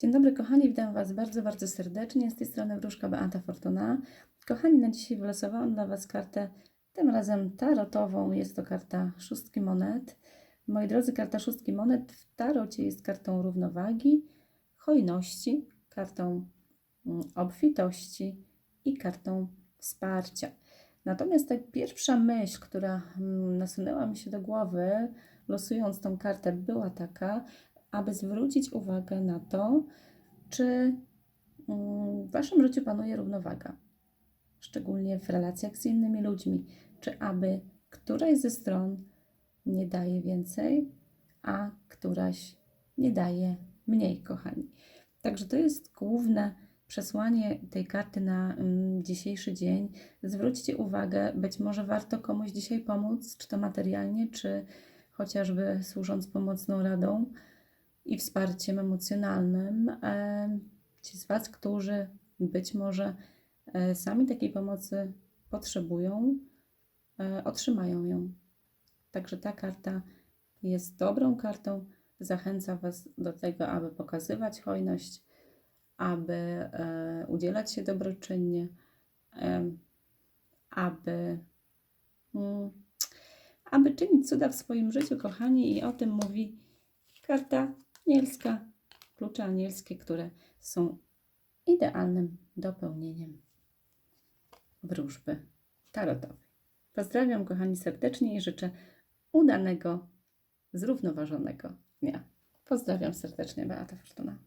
Dzień dobry kochani, witam Was bardzo, bardzo serdecznie. Z tej strony wróżka Beata Fortuna. Kochani, na dzisiaj wylosowałam dla Was kartę, tym razem tarotową. Jest to karta szóstki monet. Moi drodzy, karta szóstki monet w tarocie jest kartą równowagi, hojności, kartą mm, obfitości i kartą wsparcia. Natomiast ta pierwsza myśl, która mm, nasunęła mi się do głowy, losując tą kartę, była taka, aby zwrócić uwagę na to, czy mm, w Waszym życiu panuje równowaga, szczególnie w relacjach z innymi ludźmi, czy aby któraś ze stron nie daje więcej, a któraś nie daje mniej, kochani. Także to jest główne przesłanie tej karty na mm, dzisiejszy dzień. Zwróćcie uwagę, być może warto komuś dzisiaj pomóc, czy to materialnie, czy chociażby służąc pomocną radą i wsparciem emocjonalnym. E, Ci z Was, którzy być może e, sami takiej pomocy potrzebują, e, otrzymają ją. Także ta karta jest dobrą kartą. Zachęca Was do tego, aby pokazywać hojność, aby udzielać się dobroczynnie, aby, mm, aby czynić cuda w swoim życiu, kochani, i o tym mówi karta anielska, klucze anielskie, które są idealnym dopełnieniem wróżby tarotowej. Pozdrawiam, kochani, serdecznie i życzę udanego, zrównoważonego dnia. Pozdrawiam serdecznie, Beata Fortuna.